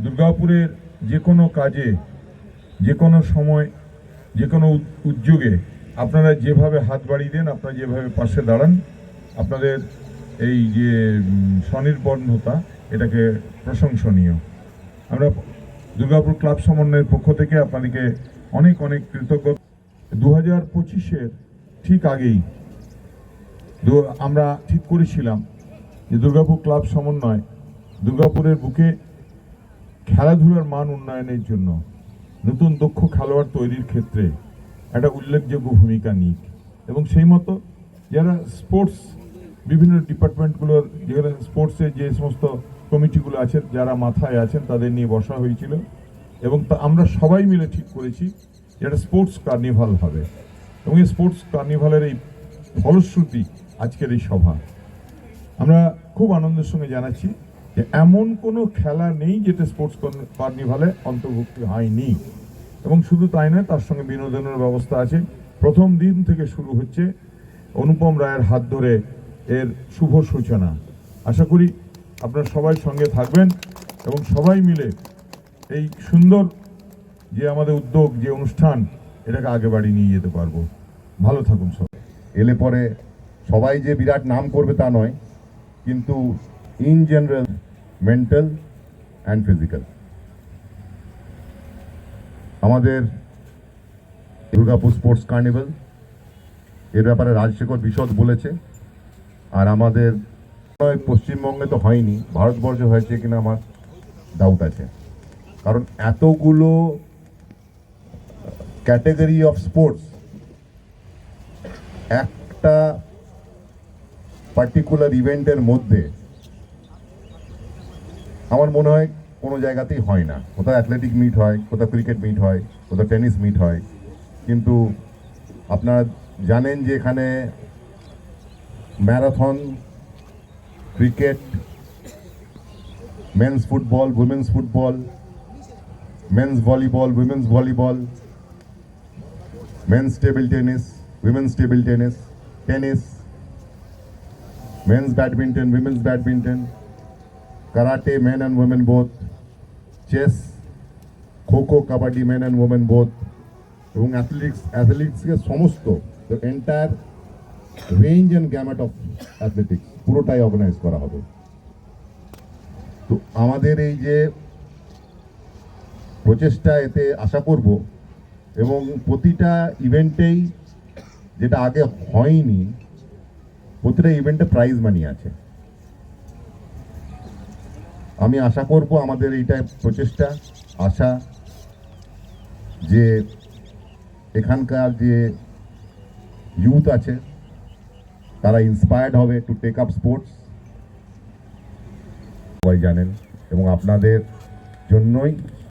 দুর্গাপুরের যে কোনো কাজে, যে কোনো সময়, যে কোনো উদ- উদ্যোগে আপনারা যেভাবে হাত বাড়িয়ে দেন, আপনারা যেভাবে পাশে দাঁড়ান, আপনাদের এই যে স্বনির্বন্ধতা এটাকে প্রশংসনীয়। আমরা দুর্গাপুর ক্লাব সমন্বয়ের পক্ষ থেকে আপনাদেরকে অনেক অনেক কৃতজ্ঞ। দু হাজার পঁচিশের ঠিক আগেই আমরা ঠিক করেছিলাম যে দুর্গাপুর ক্লাব সমন্বয় দুর্গাপুরের বুকে খেলাধুলার মান উন্নয়নের জন্য নতুন দক্ষ খেলোয়াড় তৈরির ক্ষেত্রে একটা উল্লেখযোগ্য ভূমিকা নিক। এবং সেই মতো যারা স্পোর্টস বিভিন্ন ডিপার্টমেন্টগুলোর যেখানে স্পোর্টসের যে সমস্ত কমিটিগুলো আছে, যারা মাথায় আছেন, তাদের নিয়ে বসা হয়েছিল। এবং তা আমরা সবাই মিলে ঠিক করেছি যে একটা স্পোর্টস কার্নিভাল হবে। এবং এই স্পোর্টস কার্নিভালের এই ফলশ্রুতি আজকের এই সভা। আমরা খুব আনন্দের সঙ্গে জানাচ্ছি। যে এমন কোনো খেলা নেই যেটা স্পোর্টস কার্নিভালে অন্তর্ভুক্তি হয়নি। এবং শুধু তাই নয়, তার সঙ্গে বিনোদনের ব্যবস্থা আছে। প্রথম দিন থেকে শুরু হচ্ছে অনুপম রায়ের হাত ধরে এর শুভ সূচনা। আশা করি আপনারা সবাই সঙ্গে থাকবেন এবং সবাই মিলে এই সুন্দর যে আমাদের উদ্যোগ, যে অনুষ্ঠান, এটাকে আগে বাড়ি নিয়ে যেতে পারব। ভালো থাকুন সবাই। এলে পরে সবাই যে বিরাট নাম করবে তা নয়, কিন্তু in general mental and physical আমাদের দুর্গাপুর স্পোর্টস কার্নিভাল এর ব্যাপারে রাজশেখর বিশদ বলেছে, আর আমাদের পশ্চিমবঙ্গে তো হয়নি, ভারতবর্ষে হয়েছে কিনা আমার ডাউট আছে। কারণ এতগুলো ক্যাটেগরি অফ স্পোর্টস একটা পার্টিকুলার ইভেন্টের মধ্যে আমার মনে হয় কোনো জায়গাতেই হয় না। কোথাও অ্যাথলেটিক মিট হয় কোথাও ক্রিকেট মিট হয় কোথাও টেনিস মিট হয়। কিন্তু আপনারা জানেন যে এখানে marathon cricket men's football women's football men's volleyball women's volleyball men's table tennis women's table tennis tennis men's badminton women's badminton, karate, men and women both, chess, kho kho kabaddi men and women both এবং athletics অ্যাথলেটিক্সকে সমস্ত entire range and gamut of athletics পুরোটাই organise করা হবে। তো আমাদের এই যে প্রচেষ্টা এতে আশা করব এবং প্রতিটা ইভেন্টেই যেটা আগে হয়নি প্রতিটা ইভেন্টে প্রাইজ মানি আছে। আমি আশা করব আমাদের এইটা প্রচেষ্টা, আশা যে এখানকার যে ইউথ আছে, তারা ইন্সপায়ার্ড হবে টু টেক আপ স্পোর্টস সবাই জানেন এবং আপনাদের জন্যই